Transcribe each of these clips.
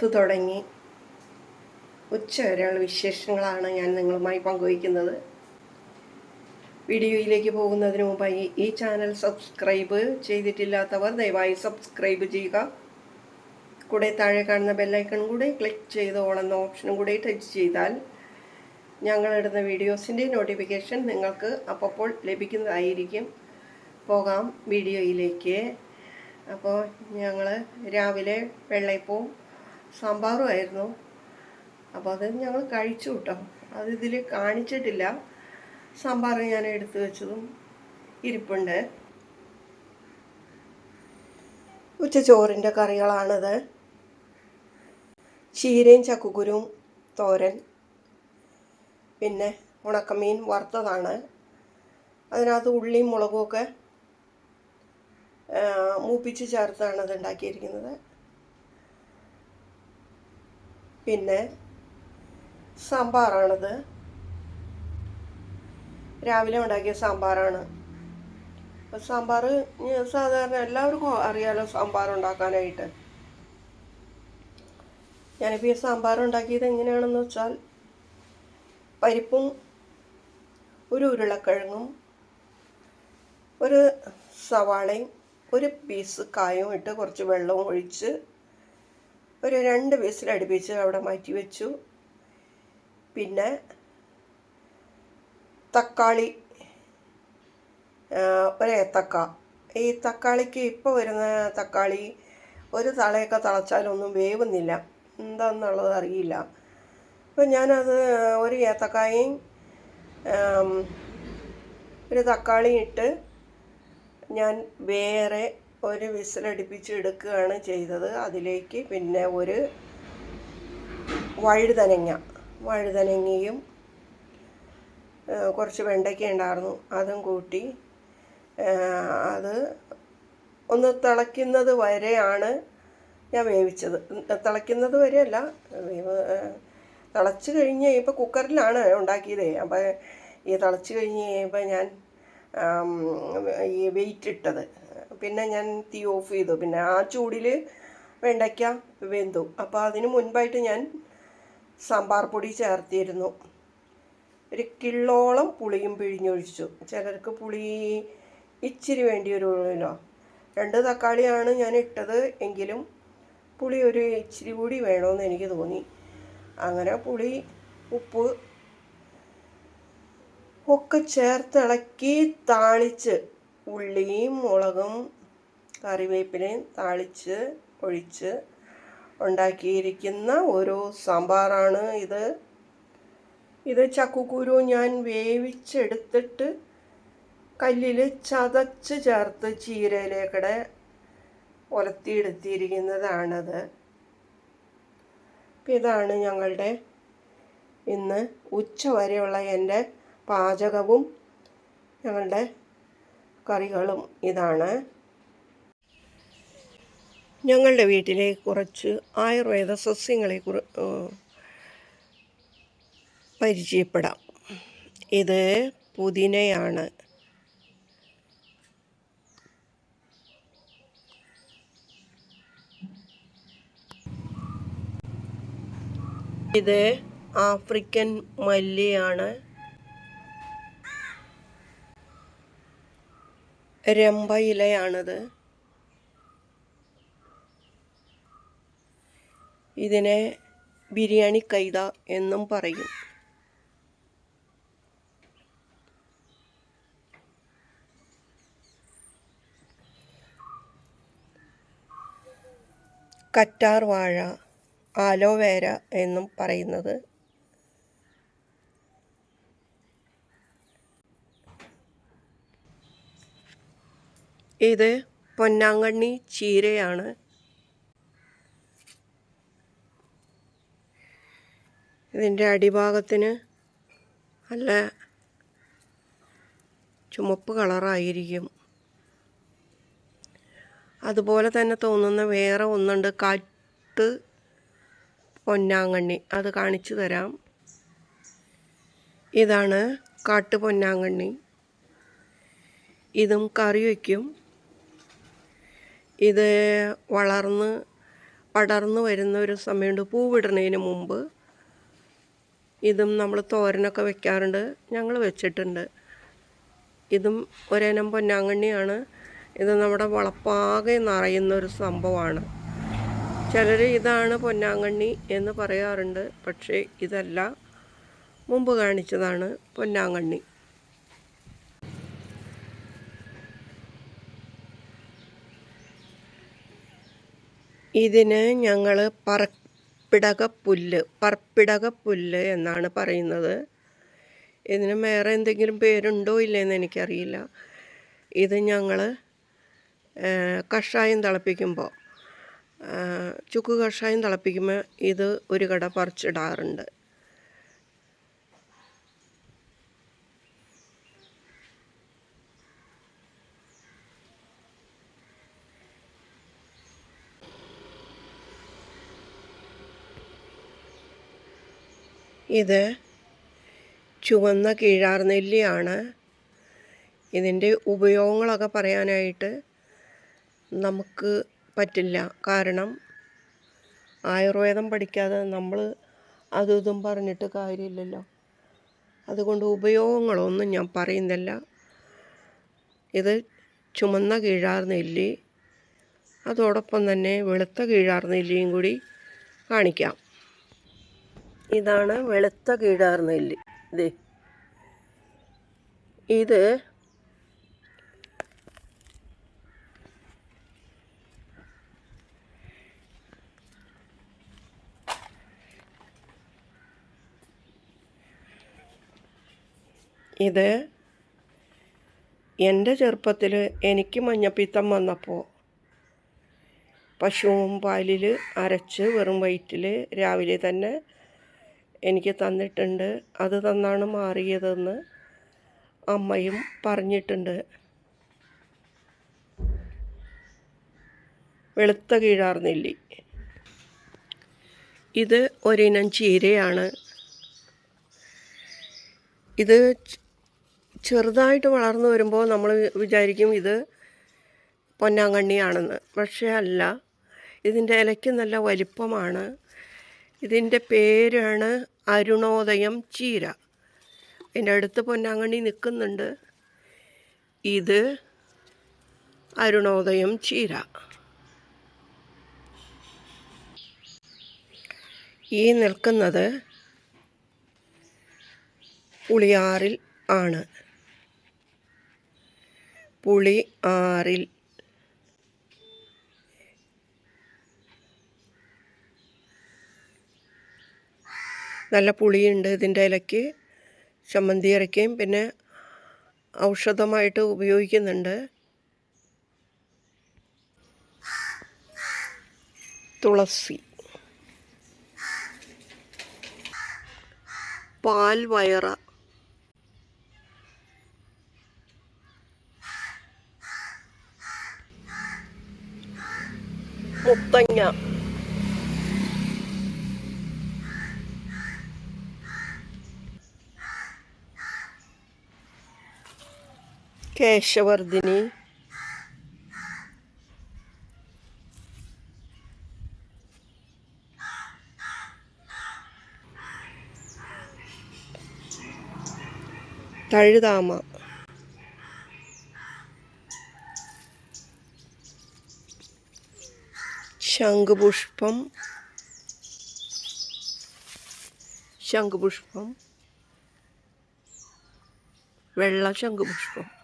കാലത്ത് തുടങ്ങി ഉച്ച വരെയുള്ള വിശേഷങ്ങളാണ് ഞാൻ നിങ്ങളുമായി പങ്കുവയ്ക്കുന്നത്. വീഡിയോയിലേക്ക് പോകുന്നതിന് മുമ്പായി ഈ ചാനൽ സബ്സ്ക്രൈബ് ചെയ്തിട്ടില്ലാത്തവർ ദയവായി സബ്സ്ക്രൈബ് ചെയ്യുക. കൂടെ താഴെ കാണുന്ന ബെല്ലൈക്കൺ കൂടെ ക്ലിക്ക് ചെയ്ത് ഓണെന്ന ഓപ്ഷനും കൂടെ ടച്ച് ചെയ്താൽ ഞങ്ങളിടുന്ന വീഡിയോസിന്റെ നോട്ടിഫിക്കേഷൻ നിങ്ങൾക്ക് അപ്പോൾ ലഭിക്കുന്നതായിരിക്കും. പോകാം വീഡിയോയിലേക്ക്. അപ്പോൾ ഞങ്ങൾ രാവിലെ വെള്ളയപ്പവും സാമ്പാറുമായിരുന്നു. അപ്പോൾ അത് ഞങ്ങൾ കഴിച്ചു കേട്ടോ അത് ഇതിൽ കാണിച്ചിട്ടില്ല. സാമ്പാർ ഞാൻ എടുത്തു വെച്ചതും ഇരിപ്പുണ്ട്. ഉച്ചച്ചോറിന്റെ കറികളാണിത്. ചീരയും ചക്കുകുരും തോരൻ പിന്നെ ഉണക്കമീൻ വറുത്തതാണ്. അതിനകത്ത് ഉള്ളിയും മുളകുമൊക്കെ മൂപ്പിച്ച് ചേർത്താണ് അത് ഉണ്ടാക്കിയിരിക്കുന്നത്. പിന്നെ സാമ്പാറാണത്. രാവിലെ ഉണ്ടാക്കിയ സാമ്പാറാണ്. അപ്പോൾ സാമ്പാർ സാധാരണ എല്ലാവർക്കും അറിയാലോ സാമ്പാർ ഉണ്ടാക്കാനായിട്ട്. ഞാനിപ്പോൾ ഈ സാമ്പാർ ഉണ്ടാക്കിയത് എങ്ങനെയാണെന്ന് വെച്ചാൽ പരിപ്പും ഒരു ഉരുളക്കിഴങ്ങും ഒരു സവാളയും ഒരു പീസ് കായും ഇട്ട് കുറച്ച് വെള്ളവും ഒഴിച്ച് ഒരു രണ്ട് വിസിലടുപ്പിച്ച് അവിടെ മാറ്റി വെച്ചു. പിന്നെ തക്കാളി ഒരേത്തക്ക ഈ തക്കാളിക്ക് ഇപ്പോൾ വരുന്ന തക്കാളി ഒരു തളയൊക്കെ തളച്ചാലൊന്നും വേവുന്നില്ല. എന്താണെന്നുള്ളത് അറിയില്ല. അപ്പം ഞാനത് ഒരു ഏത്തക്കായും ഒരു തക്കാളിയും ഇട്ട് ഞാൻ വേറെ ഒരു വിസിലടിപ്പിച്ച് എടുക്കുകയാണ് ചെയ്തത്. അതിലേക്ക് പിന്നെ ഒരു വഴുതനങ്ങ വഴുതനങ്ങയും കുറച്ച് വെണ്ടയ്ക്ക ഉണ്ടായിരുന്നു. അതും കൂട്ടി അത് ഒന്ന് തിളയ്ക്കുന്നത് വരെയാണ് ഞാൻ വേവിച്ചത്. തിളയ്ക്കുന്നത് വരെയല്ല വേവ് തിളച്ച് കഴിഞ്ഞ് കഴിയുമ്പോൾ കുക്കറിലാണ് ഉണ്ടാക്കിയത്. അപ്പോൾ ഈ തിളച്ച് കഴിഞ്ഞ് കഴിയുമ്പോൾ ഞാൻ ഈ വെയിറ്റ് ഇട്ടത്. പിന്നെ ഞാൻ തീ ഓഫ് ചെയ്തു. പിന്നെ ആ ചൂടിൽ വെണ്ടയ്ക്ക വെന്തു. അപ്പോൾ അതിന് മുൻപായിട്ട് ഞാൻ സാമ്പാർ പൊടി ചേർത്തിരുന്നു. ഒരു കിള്ളോളം പുളിയും പിഴിഞ്ഞൊഴിച്ചു. ചിലർക്ക് പുളി ഇച്ചിരി വേണ്ടി വരുമല്ലോ രണ്ട് തക്കാളിയാണ് ഞാൻ ഇട്ടത് എങ്കിലും പുളി ഒരു ഇച്ചിരി കൂടി വേണമെന്ന് എനിക്ക് തോന്നി. അങ്ങനെ പുളി ഉപ്പ് ഒക്കെ ചേർത്തിളക്കി താളിച്ച് ഉള്ളിയും മുളകും കറിവേപ്പിലയും താളിച്ച് ഒഴിച്ച് ഉണ്ടാക്കിയിരിക്കുന്ന ഒരു സാമ്പാറാണ് ഇത്. ഇത് ചക്കുക്കുരു ഞാൻ വേവിച്ചെടുത്തിട്ട് കല്ലിൽ ചതച്ച് ചേർത്ത് ചീരയിലേക്കടെ ഒലത്തിയെടുത്തിരിക്കുന്നതാണത്. അപ്പം ഇതാണ് ഞങ്ങളുടെ ഇന്ന് ഉച്ച വരെയുള്ള എന്റെ പാചകവും ഞങ്ങളുടെ കറികളും ഇതാണ്. ഞങ്ങളുടെ വീട്ടിലെ കുറച്ച് ആയുർവേദ സസ്യങ്ങളെ കുറി പരിചയപ്പെടാം. ഇത് പുതിനയാണ്. ഇത് ആഫ്രിക്കൻ മല്ലിയാണ്. രമ്പ ഇലയാണത് ഇതിനെ ബിരിയാണി കൈത എന്നും പറയും. കറ്റാർ വാഴ ആലോവേര എന്നും പറയുന്നത് ഇത് പൊന്നാങ്കണ്ണി ചീരയാണ്. ഇതിന്റെ അടിഭാഗത്തിന് നല്ല ചുമപ്പ് കളറായിരിക്കും. അതുപോലെ തന്നെ തോന്നുന്ന വേറെ ഒന്നുണ്ട്. കാട്ട് പൊന്നാങ്കണ്ണി. അത് കാണിച്ചു തരാം. ഇതാണ് കാട്ടു പൊന്നാങ്കണ്ണി. ഇതും കറി വയ്ക്കും. ഇത് വളർന്ന് പടർന്നു വരുന്ന ഒരു സമയമുണ്ട്. പൂവിടുന്നതിന് മുമ്പ് ഇതും നമ്മൾ തോരനൊക്കെ വെക്കാറുണ്ട്. ഞങ്ങൾ വെച്ചിട്ടുണ്ട്. ഇതും ഒരേനം പൊന്നാങ്കണ്ണിയാണ്. ഇത് നമ്മുടെ വളപ്പാകെ നിറയുന്ന ഒരു സംഭവമാണ്. ചിലർ ഇതാണ് പൊന്നാങ്കണ്ണി എന്ന് പറയാറുണ്ട്. പക്ഷേ ഇതല്ല. മുമ്പ് കാണിച്ചതാണ് പൊന്നാങ്കണ്ണി. ഇതിന് ഞങ്ങൾ പറപ്പിടക പുല്ല് പറപ്പിടക പുല്ല് എന്നാണ് പറയുന്നത്. ഇതിന് വേറെ എന്തെങ്കിലും പേരുണ്ടോ ഇല്ലയെന്ന് എനിക്കറിയില്ല. ഇത് ഞങ്ങൾ കഷായം തിളപ്പിക്കുമ്പോൾ ചുക്ക് കഷായം തിളപ്പിക്കുമ്പോൾ ഇത് ഒരു കട പറിച്ചിടാറുണ്ട്. ഇത് ചുവന്ന കീഴാർ നെല്ലിയാണ്. ഇതിന്റെ ഉപയോഗങ്ങളൊക്കെ പറയാനായിട്ട് നമുക്ക് പറ്റില്ല. കാരണം ആയുർവേദം പഠിക്കാതെ നമ്മൾ അതും ഇതും പറഞ്ഞിട്ട് കാര്യമില്ലല്ലോ. അതുകൊണ്ട് ഉപയോഗങ്ങളൊന്നും ഞാൻ പറയുന്നില്ല. ഇത് ചുമന്ന കീഴാർ നെല്ലി അതോടൊപ്പം തന്നെ വെളുത്ത കീഴാർ നെല്ലിയും കൂടി കാണിക്കാം. ഇതാണ് വെളുത്ത കീഴാർനെല്ലി ഇത് ഇത് ഇത് എന്റെ ചെറുപ്പത്തിൽ എനിക്ക് മഞ്ഞപ്പിത്തം വന്നപ്പോൾ പശുവും പാലിൽ അരച്ച് വെറും വയറ്റിൽ രാവിലെ തന്നെ എനിക്ക് തന്നിട്ടുണ്ട്. അത് തന്നാണ് മാറിയതെന്ന് അമ്മയും പറഞ്ഞിട്ടുണ്ട്. വെളുത്ത കീഴാർന്നില്ലി ഇത് ഒരിനം ചീരയാണ് ഇത് ചെറുതായിട്ട് വളർന്നു വരുമ്പോൾ നമ്മൾ വിചാരിക്കും ഇത് പൊന്നാങ്കണ്ണിയാണെന്ന്. പക്ഷേ അല്ല. ഇതിന്റെ ഇലയ്ക്ക് നല്ല വലിപ്പമാണ്. ഇതിന്റെ പേരാണ് അരുണോദയം ചീര. എന്റെ അടുത്ത് പൊന്നാങ്കണ്ണി നിൽക്കുന്നുണ്ട്. ഇത് അരുണോദയം ചീര. ഈ നിൽക്കുന്നത് പുളിയാറിൽ ആണ്. പുളി ആറിൽ നല്ല പുളിയുണ്ട് ഇതിന്റെ ഇലയ്ക്ക്. ചമ്മന്തി ഇറക്കുകയും പിന്നെ ഔഷധമായിട്ട് ഉപയോഗിക്കുന്നുണ്ട്. തുളസി. പാൽ വയറ. മുത്തങ്ങ. കേശവർദ്ധിനി. തഴുതാമ. ശംഖുപുഷ്പം. ശംഖുപുഷ്പം. വെള്ള ശംഖുപുഷ്പം.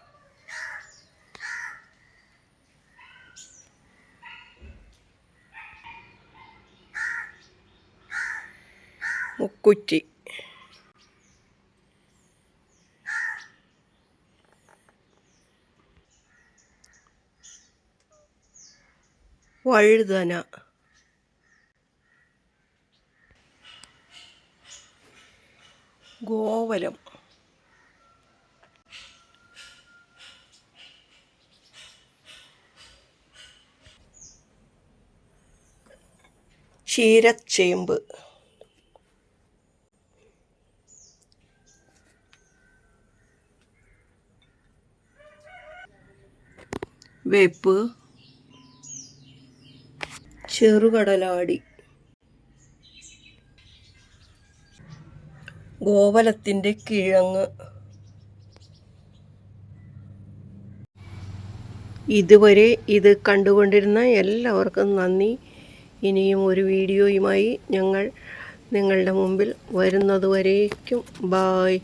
മുക്കുറ്റി. വഴുതന. ഗോവലം. ചീരച്ചേമ്പ് വേപ്പ് ചെറുകടലാടി ഗോവലത്തിന്റെ കിഴങ്ങ്. ഇതുവരെ ഇത് കണ്ടുകൊണ്ടിരുന്ന എല്ലാവർക്കും നന്ദി. ഇനിയും ഒരു വീഡിയോയുമായി ഞങ്ങൾ നിങ്ങളുടെ മുമ്പിൽ വരുന്നതുവരേക്കും. ബായ്